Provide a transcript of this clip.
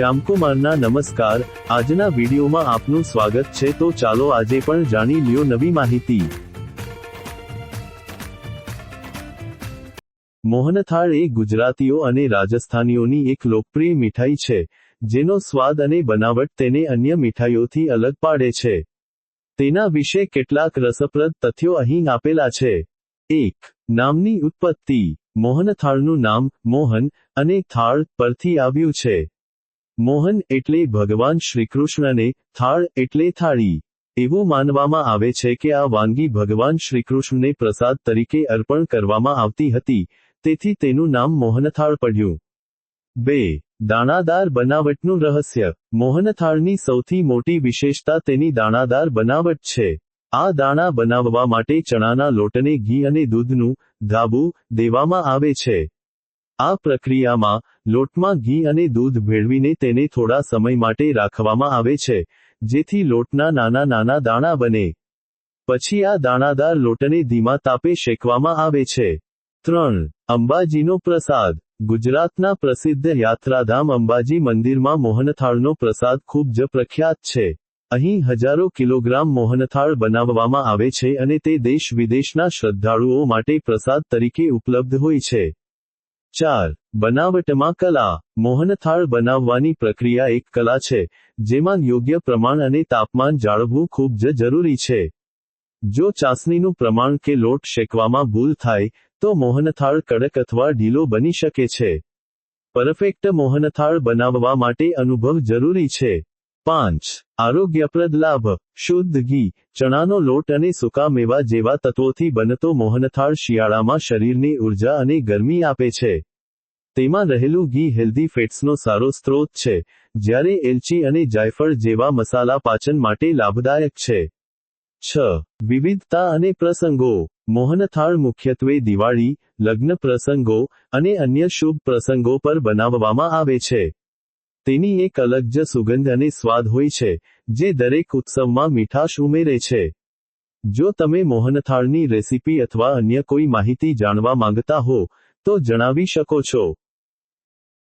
શ્યામકુમારના નમસ્કાર. આજના વિડીયોમાં આપનું સ્વાગત છે. તો ચાલો આજે પણ જાણી લ્યો નવી માહિતી. મોહનથાળ એ ગુજરાતીઓ અને રાજસ્થાનીઓની એક લોકપ્રિય મીઠાઈ છે, જેનો સ્વાદ અને બનાવટ તેને અન્ય મીઠાઈઓથી અલગ પાડે છે. તેના વિશે કેટલાક રસપ્રદ તથ્યો અહીં આપેલા છે. એક, નામની ઉત્પત્તિ. મોહનથાળનું નામ મોહન અને થાળ પરથી આવ્યું છે. મોહન એટલે ભગવાન શ્રીકૃષ્ણને, થાળ એટલે થાળી. એવું માનવામાં આવે છે કે આ વાનગી ભગવાન શ્રીકૃષ્ણને પ્રસાદ તરીકે અર્પણ કરવામાં આવતી હતી, તેથી તેનું નામ મોહનથાળ પડ્યું. બે, દાણાદાર બનાવટનું રહસ્ય. મોહનથાળની સૌથી મોટી વિશેષતા તેની દાણાદાર બનાવટ છે. આ દાણા બનાવવા માટે ચણાના લોટને ઘી અને દૂધનું ધાબુ દેવામાં આવે છે. આ પ્રક્રિયામાં લોટમાં ઘી અને દૂધ ભેળવીને તેને થોડા સમય માટે રાખવામાં આવે છે, જેથી લોટના નાના નાના દાણા બને. પછી આ દાણાદાર લોટને ધીમા તાપે શેકવામાં આવે છે. ત્રણ, અંબાજીનો પ્રસાદ. ગુજરાતના પ્રસિદ્ધ યાત્રાધામ અંબાજી મંદિરમાં મોહનથાળનો પ્રસાદ ખૂબ જ પ્રખ્યાત છે. અહીં હજારો કિલોગ્રામ મોહનથાળ બનાવવામાં આવે છે અને તે દેશ વિદેશના શ્રદ્ધાળુઓ માટે પ્રસાદ તરીકે ઉપલબ્ધ હોય છે. ચાર, બનાવટમાં કલા. મોહનથાળ બનાવવાની પ્રક્રિયા એક કલા છે, જેમાં યોગ્ય પ્રમાણ અને તાપમાન જાળવવું ખૂબ જ જરૂરી છે. જો ચાસણીનું પ્રમાણ કે લોટ શેકવામાં ભૂલ થાય, તો મોહનથાળ કડક અથવા ઢીલો બની શકે છે. પરફેક્ટ મોહનથાળ બનાવવા માટે અનુભવ જરૂરી છે. પાંચ. આરોગ્યપ્રદ લાભ. શુદ્ધ ઘી. ચણાનો લોટ અને સૂકા મેવા જેવા તત્વોથી બનતો મોહનથાળ શિયાળામાં શરીરને ઊર્જા અને ગરમી આપે છે. તેમાં રહેલું ઘી હેલ્ધી ફેટ્સનો સારો સ્ત્રોત છે, જ્યારે એલચી અને જાયફળ જેવા મસાલા પાચન માટે લાભદાયક છે. છ. વિવિધતા અને પ્રસંગો. મોહનથાળ મુખ્યત્વે દિવાળી, લગ્ન પ્રસંગો અને અન્ય શુભ પ્રસંગો પર બનાવવામાં આવે છે. તેની એક અલગ જ સુગંધ અને સ્વાદ હોય છે, જે દરેક ઉત્સવમાં મીઠાશ ઉમેરે છે. જો તમે મોહનથાળની રેસિપી અથવા અન્ય કોઈ માહિતી જાણવા માંગતા હો, તો જણાવી શકો છો.